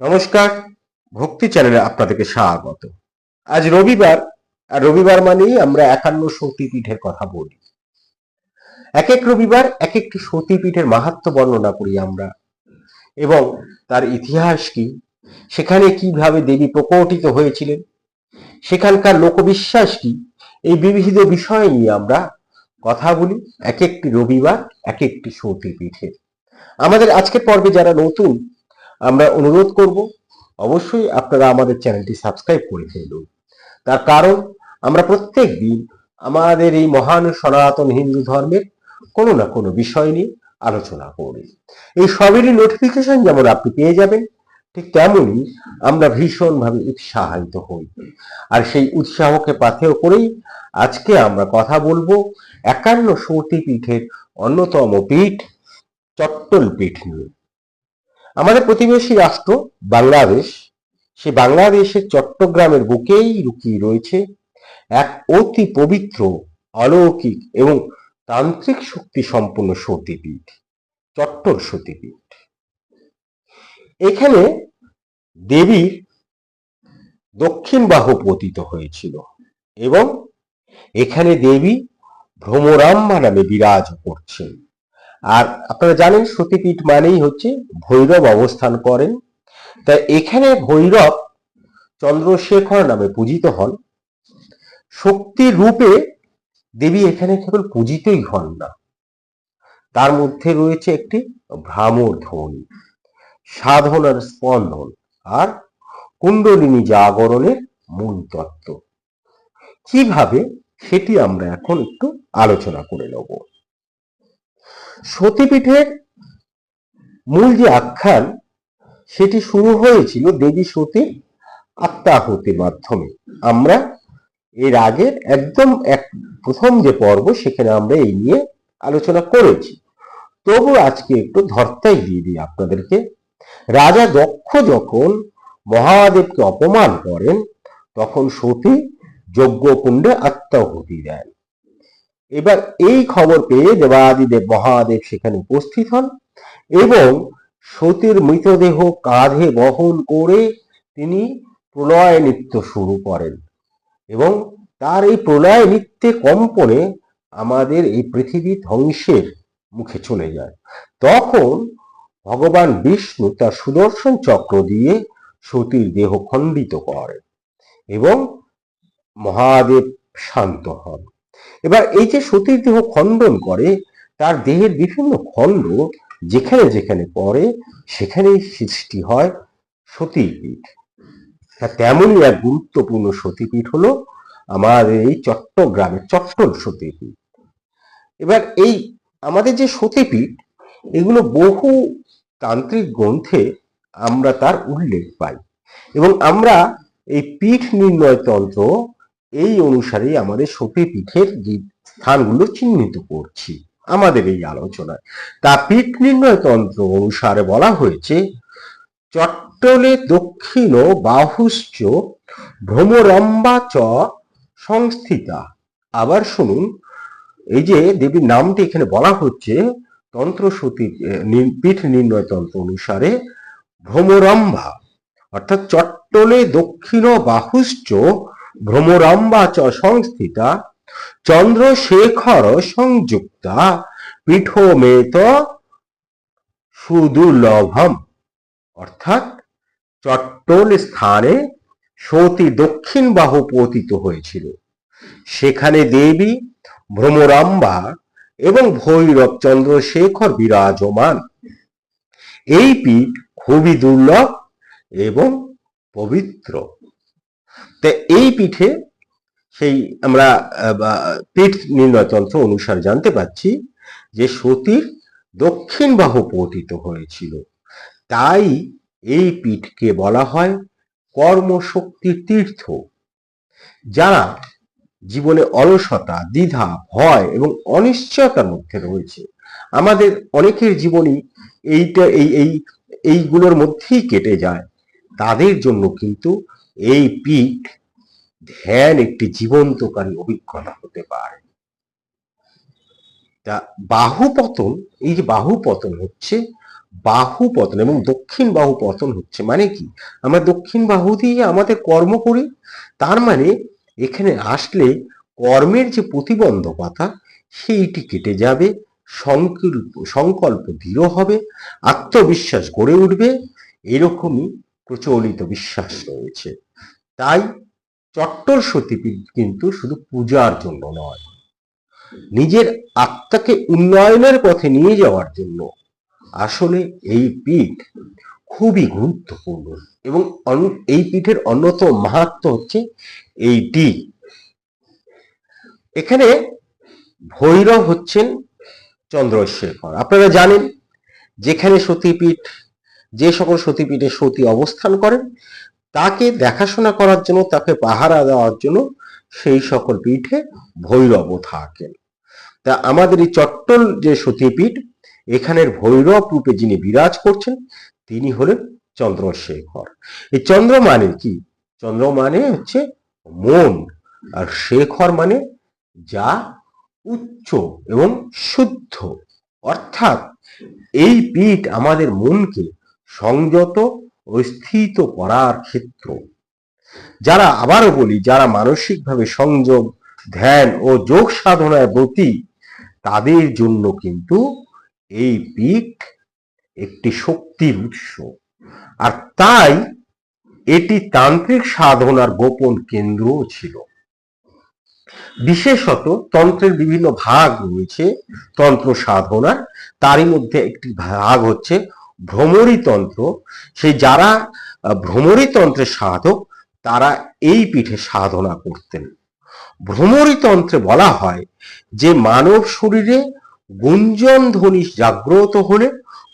নমস্কার, ভক্তি চ্যানেলে আপনাদেরকে স্বাগত। আজ রবিবার, আর রবিবার মানেই আমরা একান্ন সতীপীঠের কথা বলি। এক এক রবিবার, এক একটি সতীপীঠের মাহাত্ম বর্ণনা করি আমরা। এবং তার ইতিহাস কি? সেখানে কীভাবে দেবী প্রকটিত হয়েছিলেন? সেখানকার লোকবিশ্বাস কি? এই বিবিধ বিষয় নিয়ে আমরা কথা বলি এক একটি রবিবার, এক একটি সতীপীঠের আমাদের আজকের পর্বে যারা নতুন আমরা অনুরোধ করব, অবশ্যই আপনারা আমাদের চ্যানেলটি সাবস্ক্রাইব করে ফেলুন। তার কারণ, আমরা প্রত্যেক দিন আমাদের এই মহান সনাতন হিন্দু ধর্মের কোনো না কোনো বিষয় নিয়ে আলোচনা করি। এই সবেরই নোটিফিকেশন যেমন আপনি পেয়ে যাবেন, ঠিক তেমনই আমরা ভীষণভাবে উৎসাহিত হই। আর সেই উৎসাহকে পাথেয় করেই আজকে আমরা কথা বলব একান্ন সতী পীঠের অন্যতম পীঠ চট্টল পীঠ নিয়ে। আমাদের প্রতিবেশী রাষ্ট্র বাংলাদেশ সে বাংলাদেশের চট্টগ্রামের বুকেই লুকিয়ে রয়েছে এক অতি পবিত্র, অলৌকিক এবং তান্ত্রিক শক্তি সম্পন্ন সতীপীঠ, চট্টর সতীপীঠ। এখানে দেবীর দক্ষিণ বাহু পতিত হয়েছিল এবং এখানে দেবী ভ্রমরাম্মা নামে বিরাজ করছেন। আর আপনারা জানেন সতীপীঠ মানেই হচ্ছে ভৈরব অবস্থান করেন। তা এখানে ভৈরব চন্দ্রশেখর নামে পূজিত হন। শক্তির রূপে দেবী এখানে কেবল পূজিতই হন না। তার মধ্যে রয়েছে একটি ভ্রামর ধ্বনি, সাধনার স্পন্দন আর কুণ্ডলিনী জাগরণের মূল তত্ত্ব। কীভাবে সেটি আমরা এখন একটু আলোচনা করে নেব। সতীপীঠের মূল যে আখ্যান, সেটি শুরু হয়েছিল দেবী সতীর আত্মাহুতির মাধ্যমে। আমরা এর আগের একদম এক প্রথম যে পর্ব, সেখানে আমরা এই নিয়ে আলোচনা করেছি। তবু আজকে একটু ধর্তাই দিয়ে দিই আপনাদেরকে। রাজা দক্ষ যখন মহাদেবকে অপমান করেন, তখন সতী যজ্ঞকুণ্ডে আত্মাহুতি দেন। এবার এই খবর পেয়ে দেবাদিদেব মহাদেব সেখানে উপস্থিত হন এবং সতীর মৃতদেহ কাঁধে বহন করে তিনি প্রলয় নৃত্য শুরু করেন এবং তার এই প্রলয় নৃত্যে কম্পনে আমাদের এই পৃথিবী ধ্বংসের মুখে চলে যায়। তখন ভগবান বিষ্ণু তার সুদর্শন চক্র দিয়ে সতীর দেহ খণ্ডিত করেন এবং মহাদেব শান্ত হন। এবার এই যে সতীর দেহ খণ্ডন করে, তার দেহের বিভিন্ন খণ্ড যেখানে যেখানে পড়ে, সেখানেই সৃষ্টি হয় সতীপীঠ। তেমনই এক গুরুত্বপূর্ণ সতীপীঠ হলো আমাদের এই চট্টগ্রামের চট্টল সতীপীঠ। এবার এই আমাদের যে সতীপীঠ, এগুলো বহু তান্ত্রিক গ্রন্থে আমরা তার উল্লেখ পাই। এবং আমরা এই পীঠ নির্ণয় তন্ত্র এই অনুসারেই আমাদের সতীপীঠের যে স্থানগুলো চিহ্নিত করছি, আমাদের এই আলোচনায়। তা পীঠ নির্ণয় তন্ত্র অনুসারে বলা হয়েছে, চট্টলে দক্ষিণ বাহুশ্চ ভ্রমরম্বা চ সংস্থিতা। আবার শুনুন, এই যে দেবীর নামটি এখানে বলা হচ্ছে, তন্ত্র সতী পীঠ নির্ণয় তন্ত্র অনুসারে ভ্রমরম্বা, অর্থাৎ চট্টলে দক্ষিণ বাহুশ্চ ভ্রমরম্বা চ সংস্থিতা, চন্দ্রশেখর সংযুক্তা, পীঠমেত সুদুর্লভম। অর্থাৎ চট্টল স্থানে সতী দক্ষিণ বাহু পতিত হয়েছিল। সেখানে দেবী ভ্রমরাম্বা এবং ভৈরব চন্দ্রশেখর বিরাজমান। এই পীঠ খুবই দুর্লভ এবং পবিত্র। তা এই পিঠে সেই আমরা পীঠ নির্ণয়তন্ত্র অনুসারে জানতে পাচ্ছি যে সতীর দক্ষিণ বাহু পতিত হয়েছিল। তাই এই পীঠকে বলা হয় কর্মশক্তির তীর্থ, যারা জীবনে অলসতা, দ্বিধা, ভয় এবং অনিশ্চয়তার মধ্যে রয়েছে। আমাদের অনেকের জীবনই এইটা, এই এই, এইগুলোর মধ্যেই কেটে যায়। তাদের জন্য কিন্তু এই পীঠ ধ্যান একটি জীবন্তকারী অভিজ্ঞতা হতে পারে। তা বাহুপতন, এই যে বাহুপতন হচ্ছে বাহু পতন এবং দক্ষিণ বাহু পতন হচ্ছে মানে কি? আমরা দক্ষিণ বাহু দিয়ে আমাদের কর্ম করি, তার মানে এখানে আসলে কর্মের যে প্রতিবন্ধকতা, সেইটি কেটে যাবে সংকল্প সংকল্প দৃঢ় হবে, আত্মবিশ্বাস গড়ে উঠবে, এরকমই প্রচলিত বিশ্বাস রয়েছে। তাই চট্টল সতীপীঠ কিন্তু শুধু পূজার জন্য নয়, নিজের আত্মাকে উন্নয়নের পথে নিয়ে যাওয়ার জন্য আসলে এই পীঠ খুবই গুরুত্বপূর্ণ এবং এই পীঠের অন্যতম মাহাত্ম হচ্ছে এইটি। এখানে ভৈরব হচ্ছেন চন্দ্রশেখর। আপনারা জানেন, যেখানে সতীপীঠ যে সকল সতীপীঠে সতী অবস্থান করেন তাকে দেখাশোনা করার জন্য, তাকে পাহারা দেওয়ার জন্য সেই সকল পীঠে ভৈরব থাকেন। তা আমাদের এই চট্টল যে সতীপীঠ, এখানের ভৈরব রূপে যিনি বিরাজ করছেন, তিনি হলেন চন্দ্রশেখর। এই চন্দ্র মানে কি? চন্দ্র মানে হচ্ছে মন, আর শেখর মানে যা উচ্চ এবং শুদ্ধ। অর্থাৎ এই পীঠ আমাদের মনকে সংযত ও স্থিত করার ক্ষেত্র। যারা আবারও বলি, যারা মানসিকভাবে সংযম ধ্যান ও যোগ সাধনায় ব্রতী, তাদের জন্য কিন্তু এই পীঠ একটি শক্তির উৎস। আর তাই এটি তান্ত্রিক সাধনার গোপন কেন্দ্র ছিল। বিশেষত তন্ত্রের বিভিন্ন ভাগ রয়েছে। তন্ত্র সাধনার, তারই মধ্যে একটি ভাগ হচ্ছে ভ্রমরী তন্ত্র সেই যারা আহ, ভ্রমরী তন্ত্রের সাধক তারা এই পিঠে সাধনা করতেন। ভ্রমরী তন্ত্রে বলা হয় যে মানব শরীরে গুঞ্জন ধ্বনি জাগ্রত হলে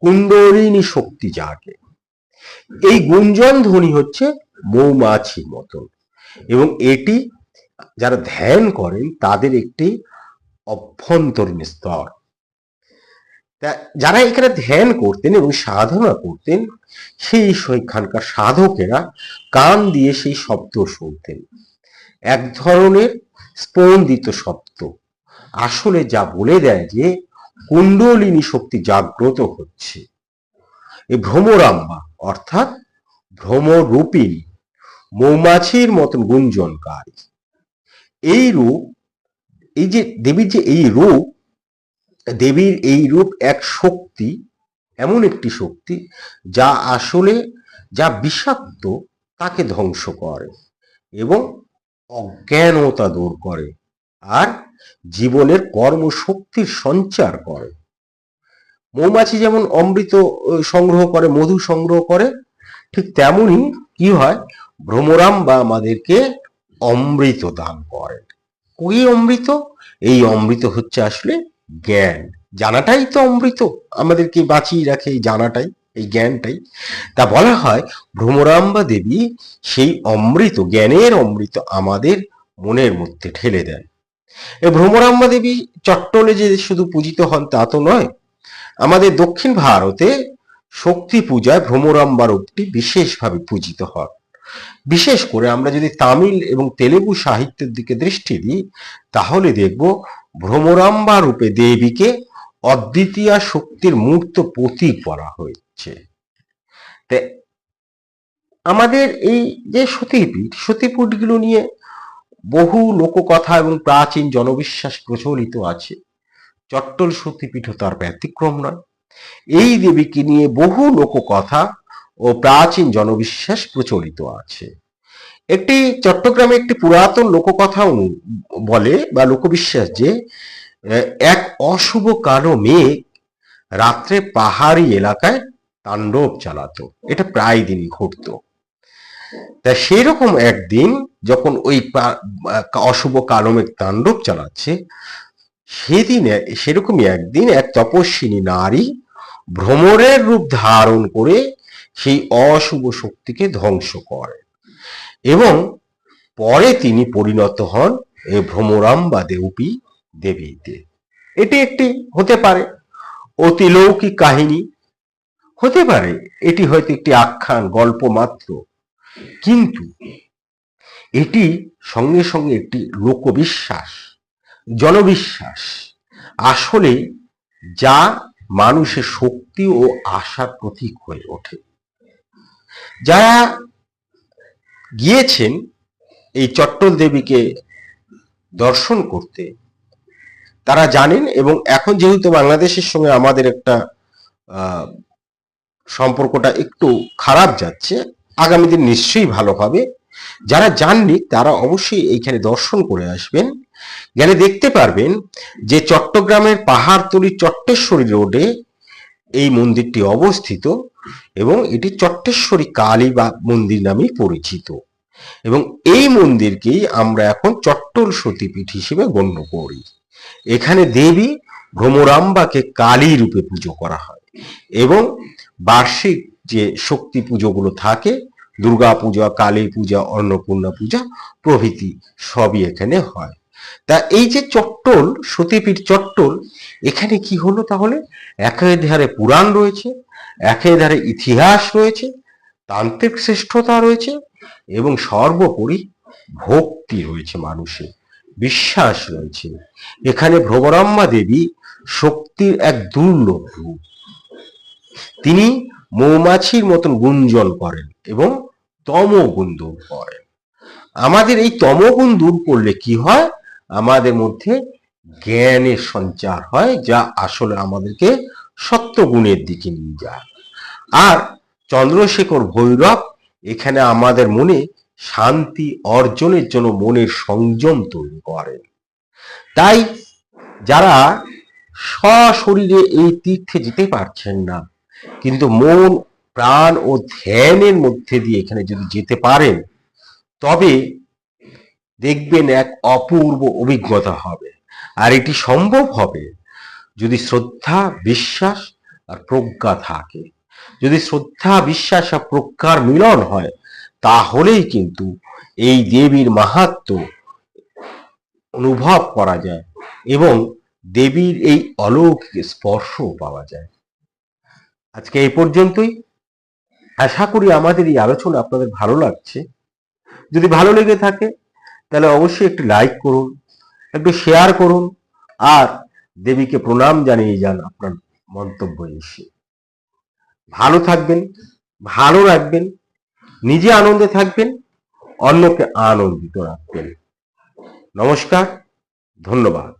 কুণ্ডলিনী শক্তি জাগে। এই গুঞ্জন ধ্বনি হচ্ছে মৌমাছির মতন। এবং এটি যারা ধ্যান করেন তাদের একটি অভ্যন্তরীণ স্তর। তা যারা এখানে ধ্যান করতেন এবং সাধনা করতেন, সেই সেখানকার সাধকেরা কান দিয়ে সেই শব্দ শুনতেন। এক ধরনের স্পন্দিত শব্দ। আসলে যা বলে দেয় যে, কুণ্ডলিনী শক্তি জাগ্রত হচ্ছে। এই ভ্রমরাম্বা, অর্থাৎ ভ্রমরূপিণী, মৌমাছির মতন গুঞ্জনকারী। এই রূপ, এই যে দেবীর যে এই রূপ দেবীর এই রূপ এক শক্তি, এমন একটি শক্তি, যা আসলে, যা বিষাক্ত তাকে ধ্বংস করে এবং অজ্ঞানতা দূর করে আর জীবনের কর্মশক্তির সঞ্চার করে। মৌমাছি যেমন অমৃত সংগ্রহ করে, মধু সংগ্রহ করে, ঠিক তেমনি কি হয়? ভ্রমরাম বা আমাদেরকে অমৃত দান করেন ওই অমৃত? এই অমৃত হচ্ছে আসলে জ্ঞান। জানাটাই তো অমৃত। আমাদেরকে বাঁচিয়ে রাখে এই জানাটাই, এই জ্ঞানটাই। তা বলা হয়, ভ্রমরাম্বা দেবী সেই অমৃত, জ্ঞানের অমৃত আমাদের মনের মধ্যে ঠেলে দেন। এই ভ্রমরাম্বা দেবী চট্টলে যে শুধু পূজিত হন তা তো নয়, আমাদের দক্ষিণ ভারতে শক্তি পূজায় ভ্রমরাম্বা রূপটি বিশেষভাবে পূজিত হন। বিশেষ করে আমরা যদি তামিল এবং তেলেগু সাহিত্যের দিকে দৃষ্টি দিই, তাহলে দেখব ভ্রমরাম্বা রূপে দেবীকে অদ্বিতীয় শক্তির মূর্ত প্রতীক করা হয়েছে। আমাদের এই যে সতীপীঠ, সতীপীঠগুলো নিয়ে বহু লোককথা এবং প্রাচীন জনবিশ্বাস প্রচলিত আছে। চট্টল সতীপীঠও তার ব্যতিক্রম নয়। এই দেবীকে নিয়ে বহু লোককথা ও প্রাচীন জনবিশ্বাস প্রচলিত আছে। একটি চট্টগ্রামে একটি পুরাতন লোককথা বলে বা লোকবিশ্বাস যে এক অশুভ কালো মেঘ রাত্রে পাহাড়ি এলাকায় তাণ্ডব চালাতো। এটা প্রায় দিনই ঘটতো। তা সেরকম একদিন যখন ওই অশুভ কালো মেঘ তাণ্ডব চালাচ্ছে, সেদিন সেরকমই একদিন এক তপস্বিনী নারী ভ্রমরের রূপ ধারণ করে সেই অশুভ শক্তিকে ধ্বংস করে। এবং পরে তিনি পরিণত হন এই ভ্রমরাম্বা দেউপি দেবীতে। এটি একটি হতে পারে অতিলৌকিক কাহিনী। হতে পারে এটি হয়তো একটি আখ্যান, গল্প মাত্র। কিন্তু এটি সঙ্গে সঙ্গে একটি লোকবিশ্বাস, জনবিশ্বাস। আসলে যা মানুষের শক্তি ও আশার প্রতীক হয়ে ওঠে। যারা গিয়েছেন এই চট্টল দেবীকে দর্শন করতে, তারা জানেন এবং এখন যেহেতু বাংলাদেশের সঙ্গে আমাদের একটা সম্পর্কটা একটু খারাপ যাচ্ছে, আগামী দিন নিশ্চয়ই ভালো হবে। যারা যাননি তারা অবশ্যই এইখানে দর্শন করে আসবেন। গেলে দেখতে পারবেন যে চট্টগ্রামের পাহাড়তলি চট্টেশ্বরী রোডে এই মন্দিরটি অবস্থিত এবং এটি চট্টেশ্বরী কালী বা মন্দির নামেই পরিচিত। এবং এই মন্দিরকেই আমরা এখন চট্টল সতীপীঠ হিসেবে গণ্য করি। এখানে দেবী ভ্রমরাম্বাকে কালী রূপে পুজো করা হয় এবং বার্ষিক যে শক্তি পুজোগুলো থাকে, দুর্গা পূজা, কালী পূজা, অন্নপূর্ণা পূজা প্রভৃতি সবই এখানে হয়। তা এই যে চট্টল, সতীপীঠ চট্টল এখানে কি হলো তাহলে? একেধারে পুরাণ রয়েছে একেধারে ইতিহাস রয়েছে, তান্ত্রিক শ্রেষ্ঠতা রয়েছে এবং সর্বোপরি ভক্তি রয়েছে মানুষের, বিশ্বাস রয়েছে। এখানে ভ্রমরাম্মা দেবী শক্তির এক দুর্লভ রূপ। তিনি মৌমাছির মতন গুঞ্জন করেন এবং তমগুণ দূর করেন। আমাদের এই তমগুণ দূর করলে কি হয়? আমাদের মধ্যে জ্ঞানের সঞ্চার হয়, যা আসলে আমাদেরকে সত্যগুণের দিকে নিয়ে যায়। আর চন্দ্রশেখর ভৈরব এখানে আমাদের মনে শান্তি অর্জনের জন্য মনের সংযম তৈরি করেন। তাই যারা সশরীরে এই তীর্থে যেতে পারছেন না, কিন্তু মন, প্রাণ ও ধ্যানের মধ্যে দিয়ে এখানে যদি যেতে পারেন, তবে দেখবেন এক অপূর্ব অভিজ্ঞতা হবে। আর এটি সম্ভব হবে যদি শ্রদ্ধা, বিশ্বাস আর প্রজ্ঞা থাকে। যদি শ্রদ্ধা, বিশ্বাস আর প্রজ্ঞার মিলন হয়, তাহলেই কিন্তু এই দেবীর মাহাত্ম অনুভব করা যায় এবং দেবীর এই অলৌকিক স্পর্শ পাওয়া যায়। আজকে এই পর্যন্তই। আশা করি আমাদের এই আলোচনা আপনাদের ভালো লাগছে। যদি ভালো লেগে থাকে, তাহলে অবশ্যই একটি লাইক করুন একটু শেয়ার করুন। আর দেবীকে প্রণাম জানিয়ে যান আপনার মন্তব্য এসে। ভালো থাকবেন, ভালো রাখবেন, নিজে আনন্দে থাকবেন, অন্যকে আনন্দিত রাখবেন। নমস্কার, ধন্যবাদ।